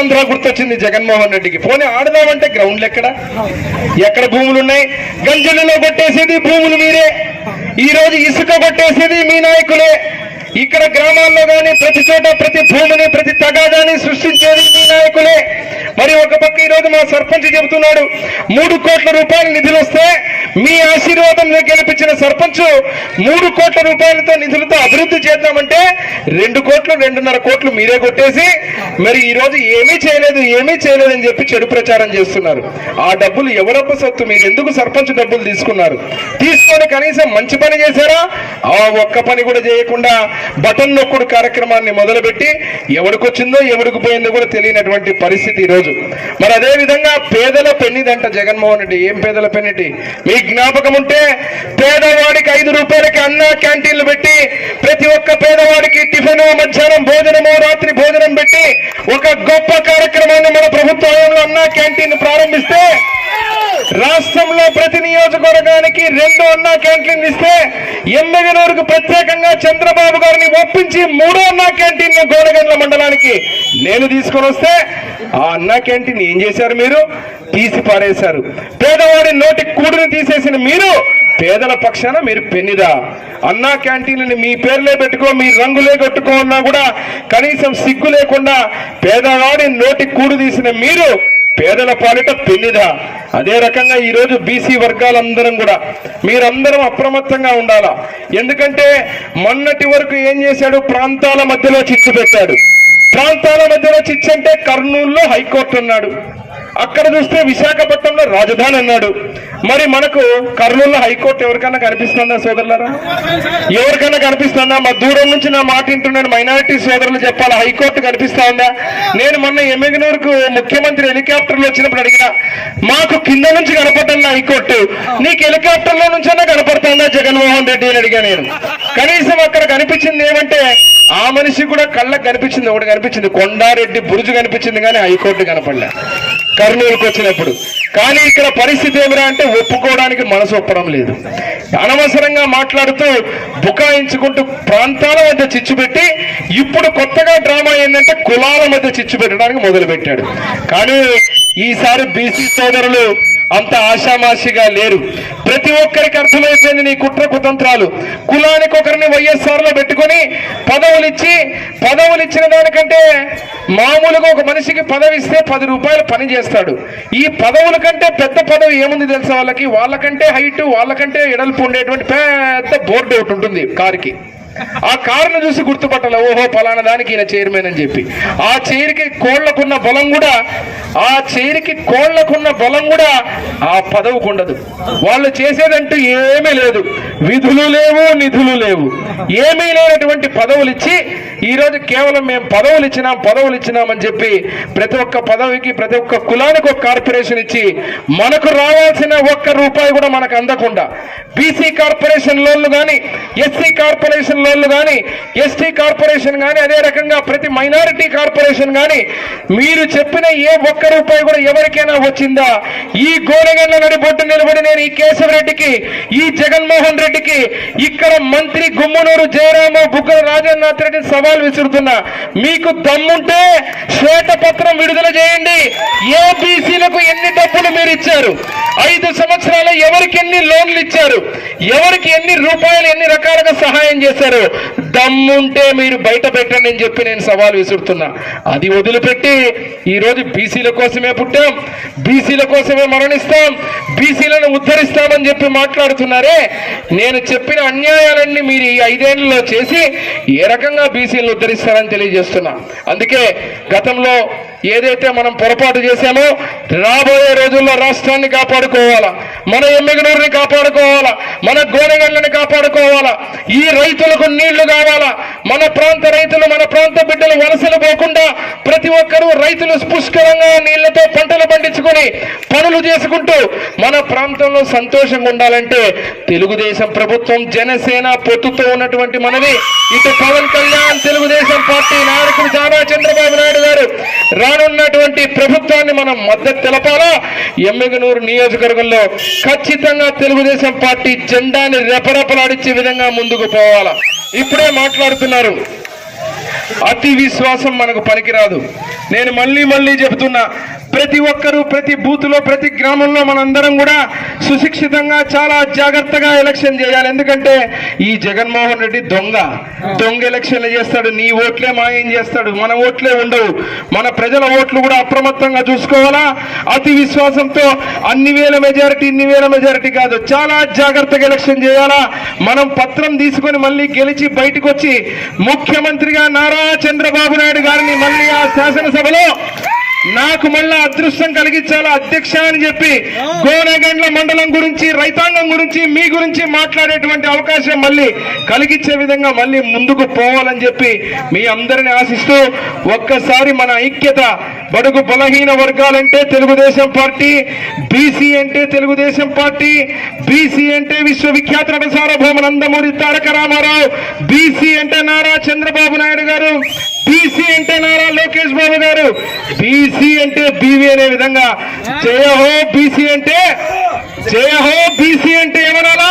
ఆంధ్ర గుర్తొచ్చింది జగన్మోహన్ రెడ్డికి. పోనీ ఆడదామంటే గ్రౌండ్లు ఎక్కడ? ఎక్కడ భూములు ఉన్నాయి గంజులలో కొట్టేసేది భూములు మీరే. ఈ రోజు ఇసుక కొట్టేసేది మీ నాయకులే. ఇక్కడ గ్రామాల్లో గాని ప్రతి చోట ప్రతి భూమిని ప్రతి తగాదాన్ని సృష్టించేది మీ నాయకులే. మరి ఒక పక్క ఈ రోజు మా సర్పంచ్ చెబుతున్నాడు మూడు కోట్ల రూపాయల నిధులు వస్తే మీ ఆశీర్వాదంలో గెలిపించిన సర్పంచ్ మూడు కోట్ల రూపాయలతో నిధులతో అభివృద్ధి చేద్దామంటే రెండు కోట్లు రెండున్నర కోట్లు మీరే కొట్టేసి మరి ఈరోజు ఏమీ చేయలేదు ఏమీ చేయలేదు అని చెప్పి చెడు ప్రచారం చేస్తున్నారు. ఆ డబ్బులు ఎవరప్ప సొత్తు? మీరు ఎందుకు సర్పంచ్ డబ్బులు తీసుకున్నారు? తీసుకొని కనీసం మంచి పని చేశారా? ఆ ఒక్క పని కూడా చేయకుండా బటన్ నొక్కుడు కార్యక్రమాన్ని మొదలుపెట్టి ఎవరికి వచ్చిందో ఎవరికి పోయిందో కూడా తెలియనటువంటి పరిస్థితి ఈరోజు రోజు. మరి అదే విధంగా పేదల పెన్నిదంట జగన్మోహన్ రెడ్డి. ఏం పేదల పెన్నిటి? మీ జ్ఞాపకం ఉంటే పేదవాడికి ఐదు రూపాయలకి అన్న క్యాంటీన్లు పెట్టి ప్రతి ఒక్క పేదవాడికి టిఫిన్ మధ్యాహ్నం భోజనము రాత్రి భోజనం పెట్టి ఒక గొప్ప కార్యక్రమాన్ని మన ప్రభుత్వ హయాంలో అన్న క్యాంటీన్ ప్రారంభిస్తే రాష్ట్రంలో ప్రతి నియోజకవర్గానికి రెండు అన్నా క్యాంటీన్లు ఇస్తే ఎమ్మెగనూరుకు ప్రత్యేకంగా చంద్రబాబు గారిని ఒప్పించి మూడో అన్నా క్యాంటీన్ గోడగండ్ల మండలానికి నేను తీసుకొని వస్తే ఆ అన్నా క్యాంటీన్ ఏం చేశారు మీరు? తీసి పారేశారు. పేదవాడి నోటి కూడుని తీసేసిన మీరు పేదల పక్షాన మీరు పెన్నిదా. అన్నా క్యాంటీన్లని మీ పేర్లే పెట్టుకో మీ రంగులే కొట్టుకో అన్నా కూడా కనీసం సిగ్గు లేకుండా పేదవాడి నోటి కూడు తీసిన మీరు పేదల పాలిట పెన్నిదా. అదే రకంగా ఈరోజు బీసీ వర్గాలందరం కూడా మీరందరం అప్రమత్తంగా ఉండాలా. ఎందుకంటే మొన్నటి వరకు ఏం చేశాడు? ప్రాంతాల మధ్యలో చిచ్చు పెట్టాడు. ప్రాంతాల మధ్యలో చిచ్చు అంటే కర్నూలులో హైకోర్టు ఉన్నాడు. అక్కడ చూస్తే విశాఖపట్నంలో రాజధాని అన్నాడు. మరి మనకు కర్నూలులో హైకోర్టు ఎవరికైనా కనిపిస్తుందా సోదరులారా? ఎవరికైనా కనిపిస్తుందా? మా దూరం నుంచి నా మాట వింటున్నాను మైనారిటీ సోదరులు చెప్పాలి? హైకోర్టు కనిపిస్తా ఉందా? నేను మొన్న ఎమ్మెగనూరుకు ముఖ్యమంత్రి హెలికాప్టర్లు వచ్చినప్పుడు అడిగిన మాకు కింద నుంచి కనపడుతుంది హైకోర్టు? నీకు హెలికాప్టర్లో నుంచైనా కనపడుతుందా జగన్మోహన్ రెడ్డి? అని అడిగా నేను. కనీసం అక్కడ కనిపించింది ఏమంటే ఆ మనిషి కూడా కళ్ళకు కనిపించింది ఒకటి కనిపించింది. కొండారెడ్డి బురుజు కనిపించింది కానీ హైకోర్టు కనపడలే. కర్నూలుకు వచ్చినప్పుడు. కానీ ఇక్కడ పరిస్థితి ఏమిరా అంటే ఒప్పుకోవడానికి మనసు ఒప్పడం లేదు. అనవసరంగా మాట్లాడుతూ బుకాయించుకుంటూ ప్రాంతాల మధ్య చిచ్చు పెట్టి ఇప్పుడు కొత్తగా డ్రామా ఏంటంటే కులాల మధ్య చిచ్చు పెట్టడానికి మొదలు పెట్టాడు కానీ ఈసారి బీసీ సోదరులు అంత ఆషామాషిగా లేరు. ప్రతి ఒక్కరికి అర్థమైపోయింది నీ కుట్ర కుతంత్రాలు. కులానికి ఒకరిని వైఎస్ఆర్లో పెట్టుకొని పదవులు ఇచ్చి పదవులు ఇచ్చిన దానికంటే మామూలుగా ఒక మనిషికి పదవి ఇస్తే పది రూపాయలు పని చేస్తాడు. ఈ పదవుల కంటే పెద్ద పదవి ఏముంది తెలుసా వాళ్ళకి? వాళ్ళకంటే హైట్ వాళ్ళకంటే ఎడల్పు ఉండేటువంటి పెద్ద బోర్డు ఒకటి ఉంటుంది కారుకి. ఆ కారును చూసి గుర్తుపట్టాల. ఓహో పలానా దానికి ఈయన చైర్మన్ అని చెప్పి. ఆ చైర్కి కోళ్ళకున్న బలం కూడా ఆ చైర్కి కోళ్ళకున్న బలం కూడా ఆ పదవికి ఉండదు. వాళ్ళు చేసేదంటూ ఏమీ లేదు. విధులు లేవు నిధులు లేవు. ఏమీ లేనటువంటి పదవులు ఇచ్చి ఈ రోజు కేవలం మేము పదవులు ఇచ్చినాం పదవులు ఇచ్చినామని చెప్పి ప్రతి ఒక్క పదవికి ప్రతి ఒక్క కులానికి ఒక కార్పొరేషన్ ఇచ్చి మనకు రావాల్సిన ఒక్క రూపాయి కూడా మనకు అందకుండా. బీసీ కార్పొరేషన్ లోన్లు కానీ ఎస్సీ కార్పొరేషన్ లోన్లు కానీ ఎస్టీ కార్పొరేషన్ కానీ అదే రకంగా ప్రతి మైనారిటీ కార్పొరేషన్ కానీ మీరు చెప్పిన ఏ ఒక్క రూపాయి కూడా ఎవరికైనా వచ్చిందా? ఈ గోడగండ్ల నడిబొట్టు నిలబడి నేను ఈ కేశవరెడ్డికి ఈ జగన్మోహన్ రెడ్డికి ఇక్కడ మంత్రి గుమ్మనూరు జయరాము బుగ్గల రాజన్నాథ్ రెడ్డి సభ సవాల్ విసురుతున్నా. మీకు దమ్ముంటే శ్వేతపత్రం విడుదల చేయండి. ఏ బీసీలకు ఎన్ని డబ్బులు మీరు ఇచ్చారు? ఐదు సంవత్సరాలు ఎవరికి ఎన్ని లోన్లు ఇచ్చారు? ఎవరికి ఎన్ని రూపాయలు ఎన్ని రకాలుగా సహాయం చేశారు? దమ్ముంటే మీరు బయట పెట్టండి అని చెప్పి నేను సవాల్ విసురుతున్నా. అది వదిలిపెట్టి ఈరోజు బీసీల కోసమే పుట్టాం బీసీల కోసమే మరణిస్తాం బీసీలను ఉద్ధరిస్తామని చెప్పి మాట్లాడుతున్నారే. నేను చెప్పిన అన్యాయాలన్నీ మీరు ఈ ఐదేళ్ళలో చేసి ఏ రకంగా బీసీలను ఉద్ధరిస్తారని తెలియజేస్తున్నా. అందుకే గతంలో ఏదైతే మనం పొరపాటు చేశామో రాబోయే రోజుల్లో రాష్ట్రాన్ని కాపాడుకోవాలా మన ఎమ్మెగనూరుని కాపాడుకోవాలా మన గోనెగండ్లని కాపాడుకోవాలా ఈ రైతులకు నీళ్ళు కావాలా మన ప్రాంత రైతులు మన ప్రాంత బిడ్డలు వలసలు పోకుండా ప్రతి ఒక్కరూ రైతులు పుష్కలంగా నీళ్ళతో పంటలు పండించుకొని పనులు చేసుకుంటూ మన ప్రాంతంలో సంతోషంగా ఉండాలంటే తెలుగుదేశం ప్రభుత్వం జనసేన పొత్తుతో ఉన్నటువంటి మనది ఇటు పవన్ కళ్యాణ్ తెలుగుదేశం పార్టీ నాయకుడు నారా చంద్రబాబు నాయుడు గారు రానున్నటువంటి ప్రభుత్వాన్ని మనం మద్దతు తెలపాలా? ఎమ్మెగనూరు నియోజకవర్గంలో ఖచ్చితంగా తెలుగుదేశం పార్టీ జెండాని రెపరెపలాడించే విధంగా ముందుకు పోవాలా? ఇప్పుడే మాట్లాడుతున్నారు. అతి విశ్వాసం మనకు పనికిరాదు. నేను మళ్ళీ మళ్ళీ చెబుతున్నా ప్రతి ఒక్కరూ ప్రతి బూత్లో ప్రతి గ్రామంలో మనందరం కూడా సుశిక్షితంగా చాలా జాగ్రత్తగా ఎలక్షన్ చేయాలి. ఎందుకంటే ఈ జగన్మోహన్ రెడ్డి దొంగ. దొంగ ఎలక్షన్లు చేస్తాడు. నీ ఓట్లే మాయం చేస్తాడు? మన ఓట్లే ఉండవు. మన ప్రజల ఓట్లు కూడా అప్రమత్తంగా చూసుకోవాలా? అతి విశ్వాసంతో అన్ని వేల మెజారిటీ ఇన్ని వేల మెజారిటీ కాదు. చాలా జాగ్రత్తగా ఎలక్షన్ చేయాలా? మనం పత్రం తీసుకొని మళ్ళీ గెలిచి బయటకు వచ్చి ముఖ్యమంత్రిగా నారా చంద్రబాబు నాయుడు గారిని మళ్ళీ ఆ శాసనసభలో నాకు మళ్ళా అదృష్టం కలిగించాలా అధ్యక్ష అని చెప్పి గోనెగండ్ల మండలం గురించి రైతాంగం గురించి మీ గురించి మాట్లాడేటువంటి అవకాశం మళ్ళీ కలిగించే విధంగా మళ్ళీ ముందుకు పోవాలని చెప్పి మీ అందరిని ఆశిస్తూ ఒక్కసారి మన ఐక్యత బడుగు బలహీన వర్గాలంటే తెలుగుదేశం పార్టీ బీసీ అంటే తెలుగుదేశం పార్టీ బీసీ అంటే విశ్వవిఖ్యాత నట సార్వభౌమ నందమూరి తారక రామారావు బీసీ అంటే నారా చంద్రబాబు నాయుడు గారు బీసీ అంటే నారా లోకేష్ బాబు గారు బీసీ అంటే బీవీ అనే విధంగా. జయహో బీసీ అంటే జయహో బీసీ అంటే ఏమనాలా